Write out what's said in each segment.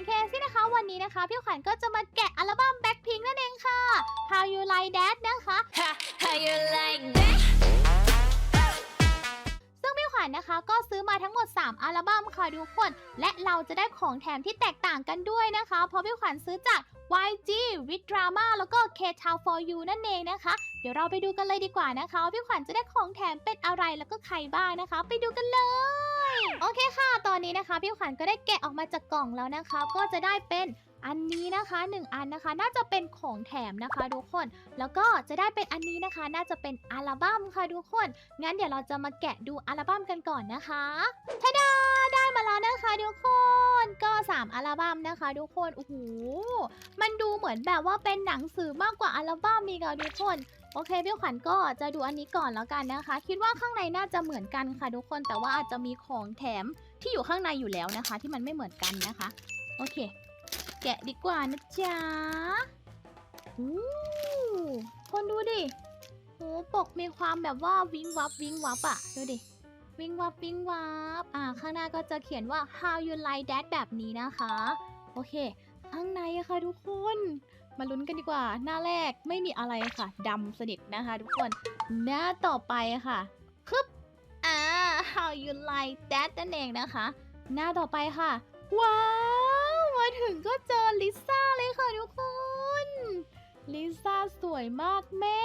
ญเคซี่นะคะ วันนี้นะคะ พี่ขวัญก็จะมาแกะอัลบั้ม Blackpink นั่นเองค่ะ How You Like That นะคะ Ha, how you like that? ซึ่งพี่ขวัญนะคะ ก็ซื้อมาทั้งหมด 3 อัลบั้มค่ะทุกคน และเราจะได้ของแถมที่แตกต่างกันด้วยนะคะ เพราะพี่ขวัญซื้อจาก YG with Drama แล้วก็ K Town for You นั่นเองนะคะ เดี๋ยวเราไปดูกันเลยดีกว่านะคะว่าพี่ขวัญจะได้ของแถมเป็นอะไรแล้วก็ใครบ้างนะคะ ไปดูกันเลย โอเคค่ะ ตอนนี้นะคะ พี่ขวัญก็ได้แกะออกมาจากกล่องแล้วนะคะ ก็จะได้เป็น อันนี้นะคะหนึ่งอันนะคะ น่าจะเป็นของแถมนะคะทุกคน แล้วก็จะได้เป็นอันนี้นะคะ น่าจะเป็นอัลบั้มค่ะทุกคน งั้นเดี๋ยวเราจะมาแกะดูอัลบั้มกันก่อนนะคะทะดาได้มาแล้วนะคะทุกคนก็ 3 อัลบั้มนะคะทุกคนโอ้โหมันดูเหมือนแบบว่าเป็นหนังสือมากกว่าอัลบั้มมีค่ะทุกคนโอเคพี่ขวัญก็จะดูอันนี้ก่อนแล้วกันนะคะ คิดว่าข้างในน่าจะเหมือนกันค่ะทุกคนแต่ว่าอาจจะมีของแถมที่อยู่ข้างในอยู่แล้วนะคะ ที่มันไม่เหมือนกันนะคะ โอเค แกะดีกว่านะจ๊ะอู้คนดูดิโหปกมีความแบบว่าวิงวับวิงวับอะดูดิ วิงวับวิงวับ อ่า ข้างหน้าก็จะเขียนว่า how you like that แบบนี้นะคะ โอเค ข้างในอะค่ะทุกคน มาลุ้นกันดีกว่า หน้าแรกไม่มีอะไรค่ะดำสนิทนะคะทุกคน หน้าต่อไปค่ะคึบอ่า how you like that นั่นเองนะคะ หน้าต่อไปค่ะ ว้าวมา ถึงก็เจอลิซ่าเลยค่ะทุกคน ลิซ่าสวยมากแม่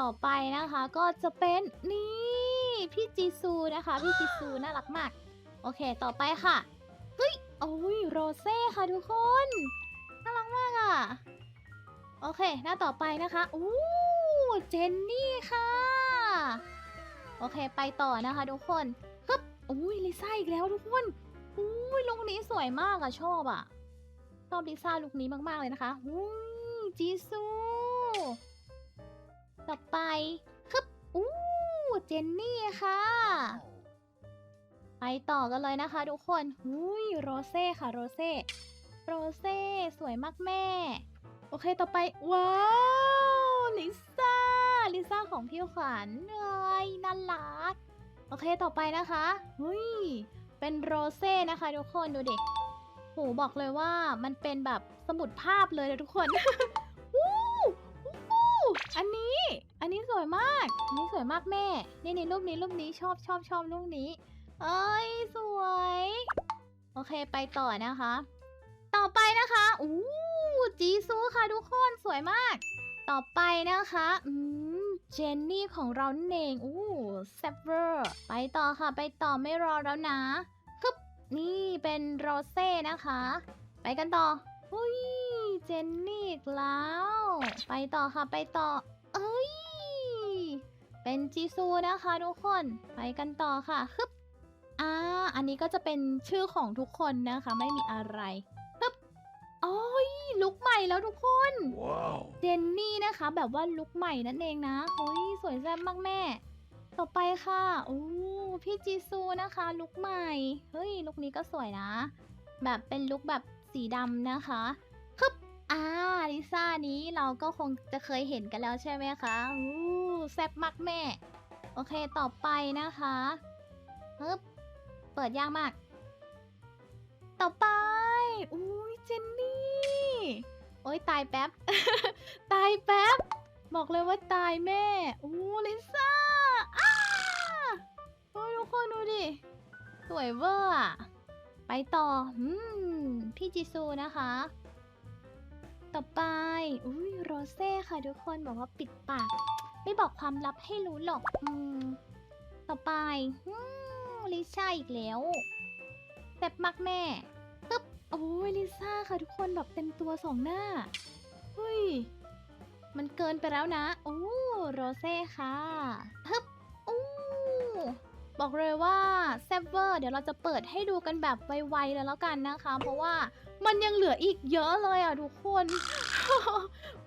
ต่อไปนะคะก็จะเป็นนี่พี่จีซูนะคะ พี่จีซูน่ารักมาก โอเคต่อไปค่ะเฮ้ยโอ้ยโรเซ่ค่ะทุกคน น่ารักมากอะ่ะ โอเคหน้าต่อไปนะคะอู้เจนนี่ค่ะ โอเคไปต่อนะคะทุกคนฮึบอุ้ยลิซ่าอีกแล้วทุกคนอุ้ยลุคนี้สวยมากอะชอบอะ อบลิซ่าลุคนี้มาก ๆ เลยนะคะอุ้ยจีซูต่อไปฮึบอู้เจนนี่ค่ะ ไปต่อกันเลยนะคะทุกคนอุ้ยโรเซ่ค่ะโรเซ่โรเซ่สวยมากแม่ โอเคต่อไป ว้าว ลิซ่า ลิซ่าของพี่ขวัญเอ้ยน่ารัก โอเคต่อไปนะคะหุยเป็นโรเซ่นะคะทุกคนดูดิ โหบอกเลยว่ามันเป็นแบบสมุดภาพเลยนะทุกคน วู้วู้อันนี้ อันนี้สวยมาก อันนี้สวยมากแม่ นี่นี่รูปนี้รูปนี้ชอบชอบชอบรูปนี้ เอ้ยสวย โอเคไปต่อนะคะ ต่อไปนะคะอู้จีซูค่ะทุกคนสวยมาก ต่อไปนะคะอืมเจนนี่ของเรานั่นเองอู้แซฟเวอร์ไปต่อค่ะ ไปต่อไม่รอแล้วนะ นี่เป็นโรเซ่นะคะ ไปกันต่ออุ้ยเจนนี่อีกแล้ว ไปต่อค่ะไปต่อ เอ้ย เป็นจีซูนะคะทุกคน ไปกันต่อค่ะฮึบอ่าอันนี้ก็จะเป็นชื่อของทุกคนนะคะ ไม่มีอะไรฮึบโอ้ยลุกใหม่แล้วทุกคน Wow. เจนนี่นะคะ แบบว่าลุคใหม่นั่นเองนะโอ้ยสวยแซ่บมากแม่ ต่อไปค่ะโอ้ พี่จีซูนะคะลุคใหม่ เฮ้ยลุคนี้ก็สวยนะ แบบเป็นลุคแบบสีดำนะคะฮึบอ่าลิซ่านี้เราก็คงจะเคยเห็นกันแล้วใช่ไหมคะอู้แซ่บมากแม่ โอเคต่อไปนะคะฮึบเปิดยากมาก ต่อไปอุ้ยเจนนี่ โอ้ยตายแป๊บ ตายแป๊บ บอกเลยว่าตายแม่อู้ลิซ่า คนดูดิ สวยเวอร์อะไปต่อ อืม พี่จิซูนะคะ ต่อไป อุ้ยโรเซ่ค่ะทุกคนบอกว่าปิดปาก ไม่บอกความลับให้รู้หรอก อืม ต่อไป อืมลิซ่าอีกแล้วแซ่บมากแม่ตึ๊บ โอ้ยลิซ่าค่ะทุกคนแบบเต็มตัวสองหน้า เฮ้ย มันเกินไปแล้วนะ โอ้โรเซ่ค่ะ ฮึบ บอกเลยว่าแซบเวอร์เดี๋ยวเราจะเปิดให้ดูกันแบบไวๆเลยแล้วกันนะคะ เพราะว่ามันยังเหลืออีกเยอะเลยอะทุกคน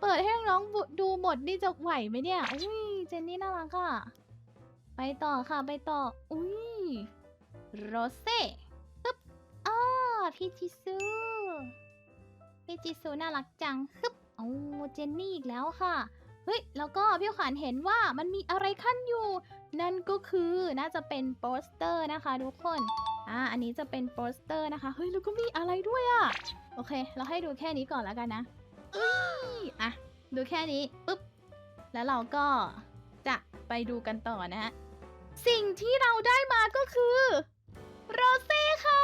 เปิดให้น้องดูหมดนี่จะไหวไหมเนี่ยอุ้ยเจนนี่น่ารักอะไปต่อค่ะไปต่อ อุ้ยโรเซ่ปึ๊บอ้าพี่จิซูพี่จิซูน่ารักจังฮึบโอ้เจนนี่อีกแล้วค่ะ เฮ้ย แล้วก็พี่ขวัญเห็นว่ามันมีอะไรขั้นอยู่ นั่นก็คือน่าจะเป็นโปสเตอร์นะคะทุกคน อ่า อันนี้จะเป็นโปสเตอร์นะคะ เฮ้ย แล้วก็มีอะไรด้วยอะโอเค เราให้ดูแค่นี้ก่อนแล้วกันนะอุ้ยอะ ดูแค่นี้ปุ๊บ แล้วเราก็จะไปดูกันต่อนะฮะ สิ่งที่เราได้มาก็คือโรเซ่ค่ะ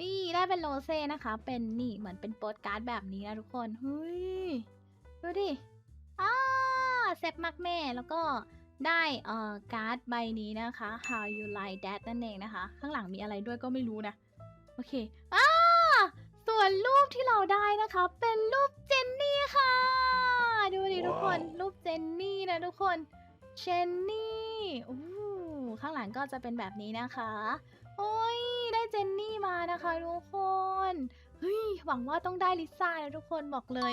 นี่ได้เป็นโรเซ่นะคะ เป็นนี่เหมือนเป็นโปสการ์ดแบบนี้นะทุกคนเฮ้ย ดูดิ อ่าเซฟมากแม่แล้วก็ได้เอ่อการ์ดใบนี้นะคะ How you like that นั่นเองนะคะ ข้างหลังมีอะไรด้วยก็ไม่รู้นะ โอเคอ่าส่วนรูปที่เราได้นะคะ เป็นรูปเจนนี่ค่ะ ดูดิทุกคน รูปเจนนี่นะทุกคน เจนนี่อู้ข้างหลังก็จะเป็นแบบนี้นะคะ โอ้ย ได้เจนนี่มานะคะทุกคน เฮ้ยหวังว่าต้องได้ลิซ่านะทุกคนบอกเลย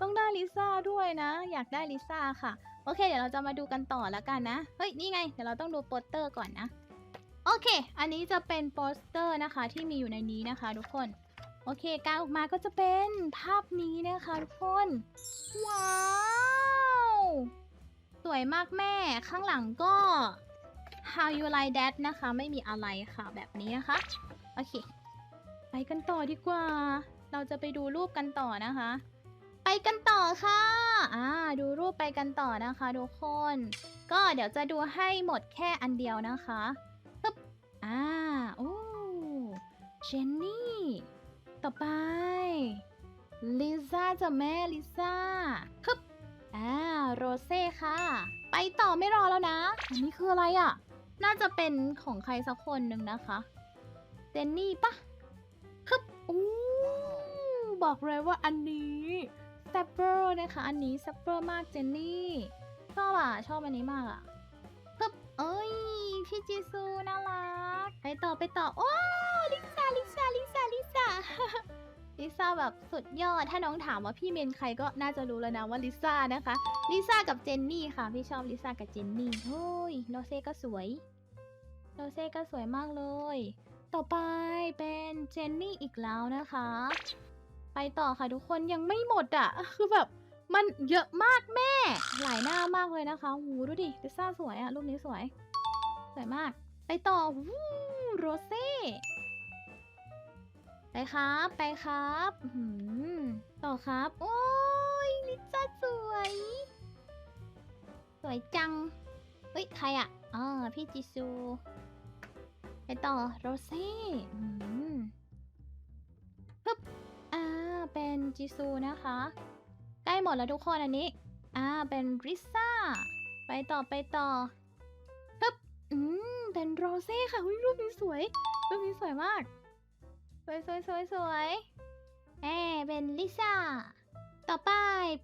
ต้องได้ลิซ่าด้วยนะ อยากได้ลิซ่าค่ะ โอเค เดี๋ยวเราจะมาดูกันต่อแล้วกันนะ เฮ้ย นี่ไง เดี๋ยวเราต้องดูโปสเตอร์ก่อนนะ โอเค อันนี้จะเป็นโปสเตอร์นะคะที่มีอยู่ในนี้นะคะ ทุกคน โอเคกางออกมาก็จะเป็นภาพนี้นะคะทุกคน ว้าวสวยมากแม่ ข้างหลังก็ How you like that นะคะ ไม่มีอะไรค่ะแบบนี้นะคะ โอเค ไปกันต่อดีกว่า เราจะไปดูรูปกันต่อนะคะ ไปกันต่อค่ะ อ่า ดูรูปไปกันต่อนะคะทุกคน ก็เดี๋ยวจะดูให้หมดแค่อันเดียวนะคะปึ๊บอ่า โอ้เจนนี่ ต่อไป ลิซ่าจะแม่ลิซ่าฮึบอ่า โรเซ่ค่ะ ไปต่อไม่รอแล้วนะ อันนี้คืออะไรอะ่ะ น่าจะเป็นของใครสักคนหนึ่งนะคะ เจนนี่ปะ บอกเลยว่าอันนี้แซปเปอร์นะคะ อันนี้แซปเปอร์มากเจนนี่ชอบอะ ชอบอันนี้มากอะฮึบเอ้ย พี่จีซูน่ารัก ไปต่อไปต่อ โอ้ลิซ่าลิซ่าลิซ่าลิซ่าลิซ่าแบบสุดยอด ถ้าน้องถามว่าพี่เมนใครก็น่าจะรู้แล้วนะว่าลิซ่านะคะ ลิซ่ากับเจนนี่ค่ะ พี่ชอบลิซ่ากับเจนนี่โอ้ยโรเซ่ก็สวยโรเซ่ก็สวยมากเลย ต่อไปเป็นเจนนี่อีกแล้วนะคะ ไปต่อค่ะทุกคนยังไม่หมดอะ คือแบบมันเยอะมากแม่ หลายหน้ามากเลยนะคะหูดูดิลิซ่าสวยอะรูปนี้สวย สวยมาก ไปต่อวูโรเซ่ไปครับ ไปครับหือต่อครับ โอ้ยลิซ่าสวย สวยจังเฮ้ยใครอะอ๋อพี่จิซู ไปต่อโรเซ่ เป็นจิซูนะคะ ใกล้หมดแล้วทุกคนอันนี้ อ่า เป็นริซ่า ไปต่อไปต่อฮึบอืม เป็นโรเซ่ค่ะอุ๊ยรูปนี้สวย รูปนี้สวยมาก สวยสวยสวยสวยแอเป็นลิซ่า ต่อไป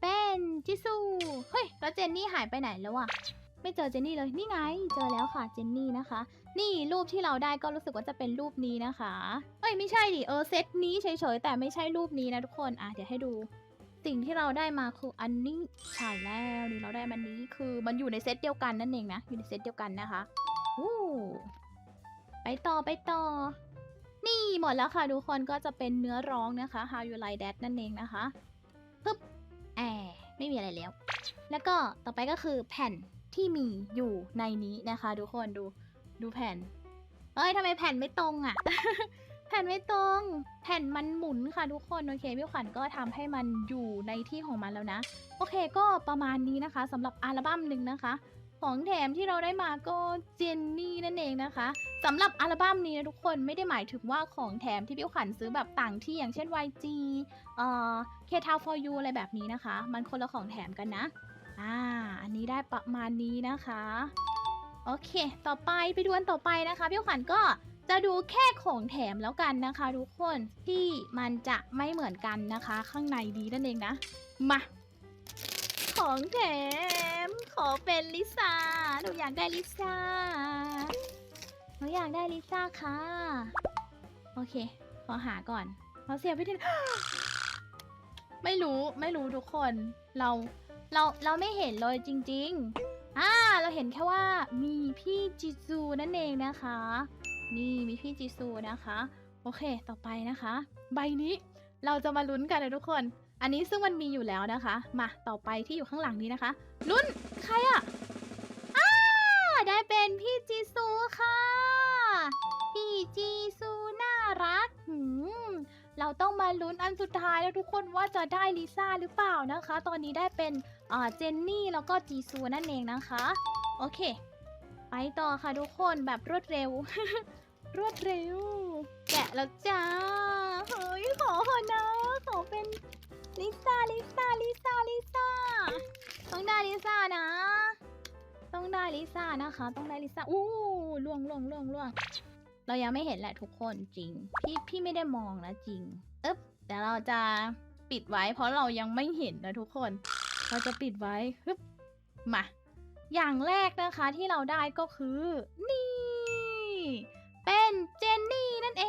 เป็นจิซู เฮ้ย แล้วเจนนี่หายไปไหนแล้วอะ ไม่เจอเจนนี่เลยนี่ไง เจอแล้วค่ะเจนนี่นะคะ นี่รูปที่เราได้ก็รู้สึกว่าจะเป็นรูปนี้นะคะ เอ้ยไม่ใช่ดิเออเซตนี้เฉยๆแต่ไม่ใช่รูปนี้นะทุกคนอะเดี๋ยวให้ดู สิ่งที่เราได้มาคืออันนี้ใช่แล้วนี่เราได้มันนี้คือมันอยู่ในเซตเดียวกันนั่นเองนะอยู่ในเซตเดียวกันนะคะอู้ไปต่อไปต่อ นี่หมดแล้วค่ะทุกคนก็จะเป็นเนื้อร้องนะคะ How you like that นั่นเองนะคะปึ๊บแอไม่มีอะไรแล้ว แล้วก็ต่อไปก็คือแผ่น ที่มีอยู่ในนี้นะคะ ทุกคนดูดูแผ่น เอ้ยทำไมแผ่นไม่ตรงอะ่ะ แผ่นไม่ตรง แผ่นมันหมุนค่ะทุกคน โอเคพี่ขวัญก็ทำให้มันอยู่ในที่ของมันแล้วนะ โอเคก็ประมาณนี้นะคะสำหรับอัลบั้มหนึ่งนะคะ ของแถมที่เราได้มาก็เจนนี่นั่นเองนะคะสำหรับอัลบั้มนี้นะทุกคนไม่ได้หมายถึงว่าของแถมที่พี่ขวัญซื้อแบบต่างที่อย่างเช่น YG เอ่อ K t o w for you อะไรแบบนี้นะคะ มันคนละของแถมกันนะ อ่า อันนี้ได้ประมาณนี้นะคะ โอเค ต่อไปไปดูอันต่อไปนะคะพี่ขวัญก็จะดูแค่ของแถมแล้วกันนะคะ ทุกคนที่มันจะไม่เหมือนกันนะคะ ข้างในนี้นั่นเองนะ มา ของแถม ขอเป็นลิซ่าหนูอยากได้ลิซ่าหนูอยากได้ลิซ่าค่ะ โอเค ขอหาก่อนขอเสียบไปทีไม่รู้ไม่รู้ทุกคนเรา เราเราไม่เห็นเลยจริงๆอ่าเราเห็นแค่ว่ามีพี่จิซูนั่นเองนะคะ นี่มีพี่จิซูนะคะ โอเคต่อไปนะคะ ใบนี้เราจะมาลุ้นกันนะทุกคน อันนี้ซึ่งมันมีอยู่แล้วนะคะ มาต่อไปที่อยู่ข้างหลังนี้นะคะ ลุ้นใครอะ่ะอ้าได้เป็นพี่จิซูค่ะ พี่จีซูน่ารักหืมเราต้องมาลุ้นอันสุดท้ายแล้วทุกคนว่าจะได้ลิซ่าหรือเปล่านะคะ ตอนนี้ได้เป็น เจนนี่แล้วก็จีซูนั่นเองนะคะ โอเค ไปต่อค่ะทุกคนแบบรวดเร็ว รวดเร็ว แกะแล้วจ้า เฮ้ยขอเถอะนะ ขอเป็นลิซ่าลิซ่าลิซ่าลิซ่า ต้องได้ลิซ่านะ ต้องได้ลิซ่านะคะ ต้องได้ลิซ่า อู้ล่วงล่วงล่วงล่วงเรายังไม่เห็นแหละทุกคนจริง พี่พี่ไม่ได้มองนะจริง เอ๊บแต่เราจะปิดไว้เพราะเรายังไม่เห็นนะทุกคน เราจะปิดไว้ฮึบมา อย่างแรกนะคะที่เราได้ก็คือ นี่ เป็นเจนนี่นั่นเอ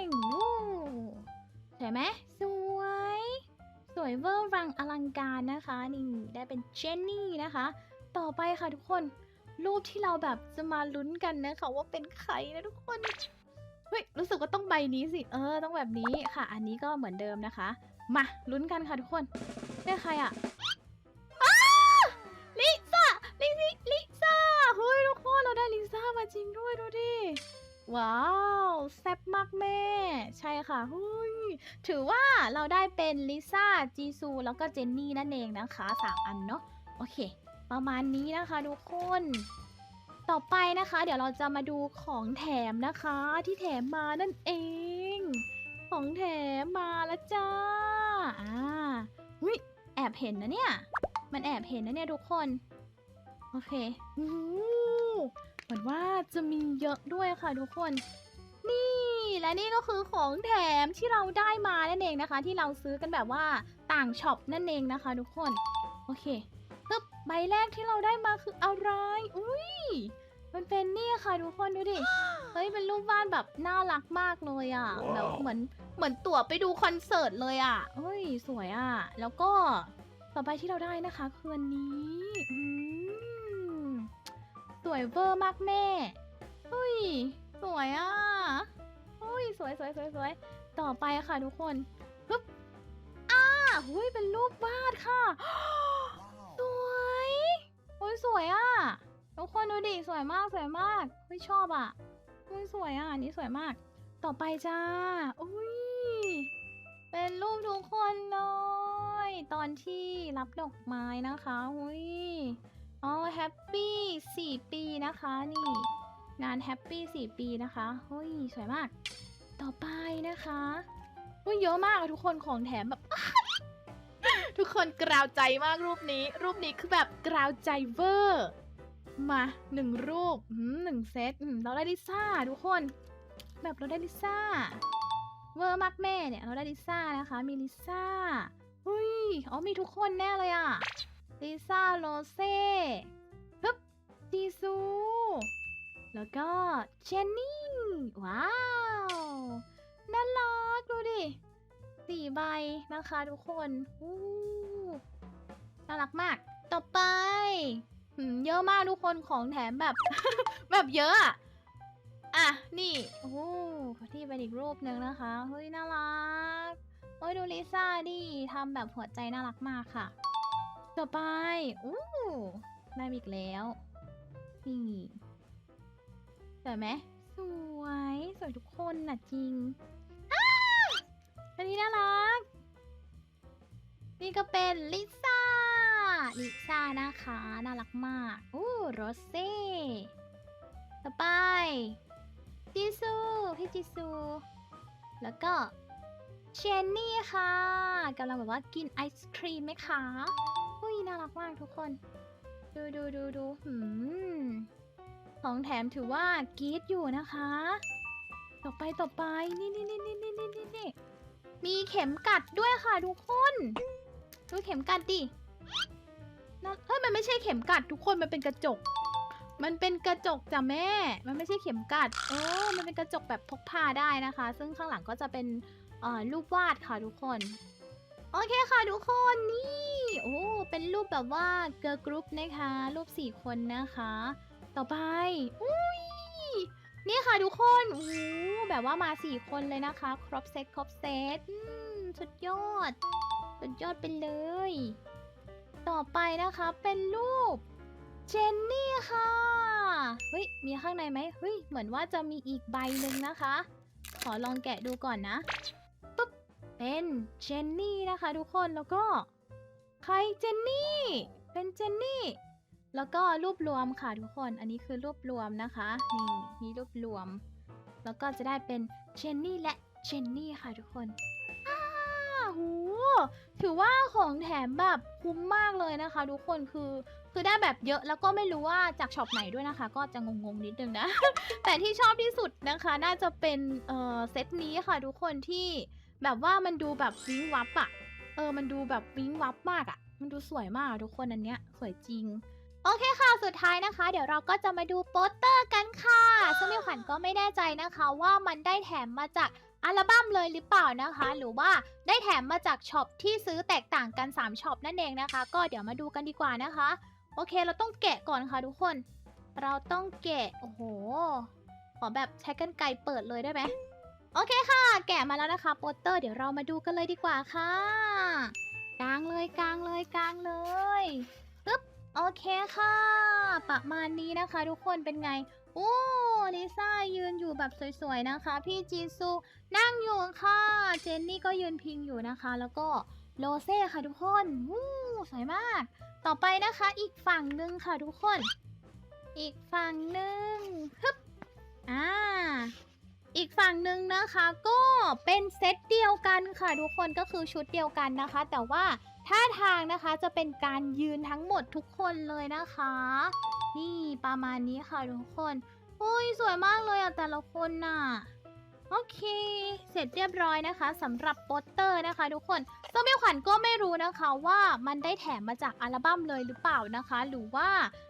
งวู้สวยไหมสวย สวยเวอร์วังอลังการนะคะ นี่ได้เป็นเจนนี่นะคะ ต่อไปค่ะทุกคน รูปที่เราแบบจะมาลุ้นกันนะคะว่าเป็นใครนะทุกคนเฮ้ยรู้สึกว่าต้องใบนี้สิ เออ ต้องแบบนี้ค่ะ อันนี้ก็เหมือนเดิมนะคะ มาลุ้นกันค่ะทุกคนได้ใครอะอ้าจริงด้วยดูดิ ว้าว แซ่บมากแม่ ใช่ค่ะเฮ้ยถือว่าเราได้เป็นลิซ่า จีซู แล้วก็เจนนี่นั่นเองนะคะสามอันเนาะโอเค ประมาณนี้นะคะทุกคน ต่อไปนะคะ เดี๋ยวเราจะมาดูของแถมนะคะที่แถมมานั่นเอง ของแถมมาแล้วจ้าอ่าอุ้ยแอบเห็นนะเนี่ย มันแอบเห็นนะเนี่ยทุกคน โอเคอู้ เหมือนว่าจะมีเยอะด้วยค่ะทุกคน นี่และนี่ก็คือของแถมที่เราได้มานั่นเองนะคะ ที่เราซื้อกันแบบว่าต่างช็อปนั่นเองนะคะ ทุกคน โอเคปึ๊บใบแรกที่เราได้มาคืออะไร อุ้ยมันเป็นนี่ค่ะทุกคนดูดิ เฮ้ยเป็นรูปวาดแบบน่ารักมากเลยอะว้าวแบบเหมือนเหมือนตั๋วไปดูคอนเสิร์ตเลยอะเฮ้ยสวยอะ แล้วก็ต่อไปที่เราได้นะคะคืออันนี้อืมส วยเวอร์มากแม่เฮ้ย สวยอะเฮ้ย สวยสวยสวยสวยต่อไปค่ะทุกคนปึ๊บอ่าเฮ้ย เป็นรูปวาดค่ะ สวยโอ้ย สวยอะ ทุกคนดูดิ สวยมาก สวยมาก เฮ้ย ชอบอะเฮ้ย สวยอะอันนี้สวยมาก ต่อไปจ้าอุ้ย เป็นรูปทุกคนเลย ตอนที่รับดอกไม้นะคะอุ้ย อ๋อแฮปปี้สี่ปีนะคะนี่ งานแฮปปี้สี่ปีนะคะเฮ้ยสวยมาก ต่อไปนะคะอุ้ยเยอะมากทุกคนของแถมแบบ ทุกคนกราวใจมากรูปนี้ รูปนี้คือแบบกราวใจเวอร์มาหนึ่งรูปหนึ่งเซตเราได้ลิซ่าทุกคน แบบเราได้ลิซ่าเวอร์มากแม่เนี่ยเราได้ลิซ่านะคะ มีลิซ่าเฮ้ยอ๋อมีทุกคนแน่เลยอะ ลิซ่าโรเซ่ฮึบจีซู แล้วก็เจนนี่ ว้าว น่ารักดูดิสี่ใบนะคะทุกคนอู้น่ารักมาก ต่อไปเยอะมากทุกคนของแถมแบบ แบบเยอะอะอะ นี่ โอ้โหที่เป็นอีกรูปหนึ่งนะคะ เฮ้ย น่ารักเฮ้ยดูลิซ่าดิทำแบบหัวใจน่ารักมากค่ะ ต่อไปอู้ได้อีกแล้ว นี่สวยไหม สวย สวยทุกคนน่ะจริงอันนี้น่ารัก นี่ก็เป็นลิซ่า ลิซ่านะคะ น่ารักมาก อู้โรเซ่ต่อไป จิซู พี่จิซู แล้วก็เชนนี่ค่ะกำลังแบบว่ากินไอศครีมไหมคะุ้ยน่ารักมากทุกคน ดูดูดูดูหืมของแถมถือว่ากรีดอยู่นะคะ ต่อไปต่อไปนี่นี่นี่นี่นี่นี่นี่นี่มีเข็มกัดด้วยค่ะทุกคน ดูเข็มกัดดินะเฮ้ยมันไม่ใช่เข็มกัดทุกคนมันเป็นกระจก มันเป็นกระจกจ้ะแม่ มันไม่ใช่เข็มกัด เออ มันเป็นกระจกแบบพกพาได้นะคะ ซึ่งข้างหลังก็จะเป็นรูปวาดค่ะทุกคน โอเคค่ะทุกคนนี่ โอ้ เป็นรูปแบบว่าเกิร์ลกรุ๊ปนะคะ รูปสี่คนนะคะ ต่อไป อุ้ยนี่ค่ะทุกคนโอ้แบบว่ามาสี่คนเลยนะคะ ครบเซตครบเซตสุดยอด สุดยอดไปเลย ต่อไปนะคะเป็นรูปเจนนี่ค่ะ เฮ้ย มีข้างในไหมเฮ้ย เหมือนว่าจะมีอีกใบหนึ่งนะคะ ขอลองแกะดูก่อนนะ ปุ๊บ เป็นเจนนี่นะคะทุกคน แล้วก็ ใครเจนนี่ เป็นเจนนี่ แล้วก็รูปรวมค่ะทุกคน อันนี้คือรูปรวมนะคะ นี่มีรูปรวม แล้วก็จะได้เป็นเจนนี่และเจนนี่ค่ะทุกคนอ้าหูถือว่าของแถมแบบคุ้มมากเลยนะคะ ทุกคนคือคือได้แบบเยอะแล้วก็ไม่รู้ว่าจากช็อปไหนด้วยนะคะ ก็จะงงๆนิดนึงนะ แต่ที่ชอบที่สุดนะคะ น่าจะเป็นเออเซตนี้ค่ะทุกคนที่แบบว่ามันดูแบบวิ้งวับอะ เออ มันดูแบบวิ้งวับมากอะมันดูสวยมากอะทุกคนอันเนี้ยสวยจริง โอเคค่ะ สุดท้ายนะคะ เดี๋ยวเราก็จะมาดูโปสเตอร์กันค่ะ ซึ่งพี่ขวัญก็ไม่แน่ใจนะคะว่ามันได้แถมมาจากอัลบั้มเลยหรือเปล่านะคะ หรือว่าได้แถมมาจากช็อปที่ซื้อแตกต่างกัน3ช็อปนั่นเองนะคะ ก็เดี๋ยวมาดูกันดีกว่านะคะ โอเคเราต้องแกะก่อนค่ะทุกคน เราต้องแกะ โอ้โห ขอแบบใช้กันไกรเปิดเลยได้ไหม โอเคค่ะ แกะมาแล้วนะคะโปสเตอร์เดี๋ยวเรามาดูกันเลยดีกว่าค่ะ กลางเลยกลางเลยกลางเลยปึ๊บโอเคค่ะ ประมาณนี้นะคะ ทุกคนเป็นไงโอ้ลิซ่ายืนอยู่แบบสวยๆนะคะ พี่จีซูนั่งอยู่ค่ะ เจนนี่ก็ยืนพิงอยู่นะคะ แล้วก็โรเซ่ค่ะทุกคนวู้สวยมาก ต่อไปนะคะ อีกฝั่งหนึ่งค่ะทุกคน อีกฝั่งหนึ่งฮึบอ่า อีกฝั่งหนึ่งนะคะก็เป็นเซตเดียวกันค่ะ ทุกคนก็คือชุดเดียวกันนะคะ แต่ว่าท่าทางนะคะจะเป็นการยืนทั้งหมดทุกคนเลยนะคะ นี่ประมาณนี้ค่ะทุกคนโอ้ยสวยมากเลยอะแต่ละคนน่ะ โอเค เสร็จเรียบร้อยนะคะสำหรับโปสเตอร์นะคะ ทุกคนซึ่งพี่ขวัญก็ไม่รู้นะคะว่ามันได้แถมมาจากอัลบั้มเลยหรือเปล่านะคะ หรือว่า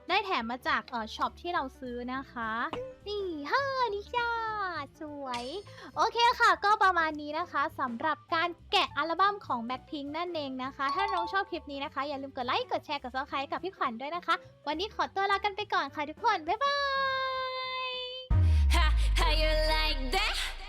ได้แถมมาจากเอ่อช็อปที่เราซื้อนะคะ นี่เฮ้อนี่จ้าสวย โอเคค่ะ ก็ประมาณนี้นะคะสำหรับการแกะอัลบั้มของแบ็คพิงค์นั่นเองนะคะ ถ้าน้องชอบคลิปนี้นะคะ อย่าลืมกดไลค์กดแชร์กับซับสไครต์กับพี่ขวัญด้วยนะคะ วันนี้ขอตัวลากันไปก่อนค่ะทุกคนบ๊ายบาย How you like that?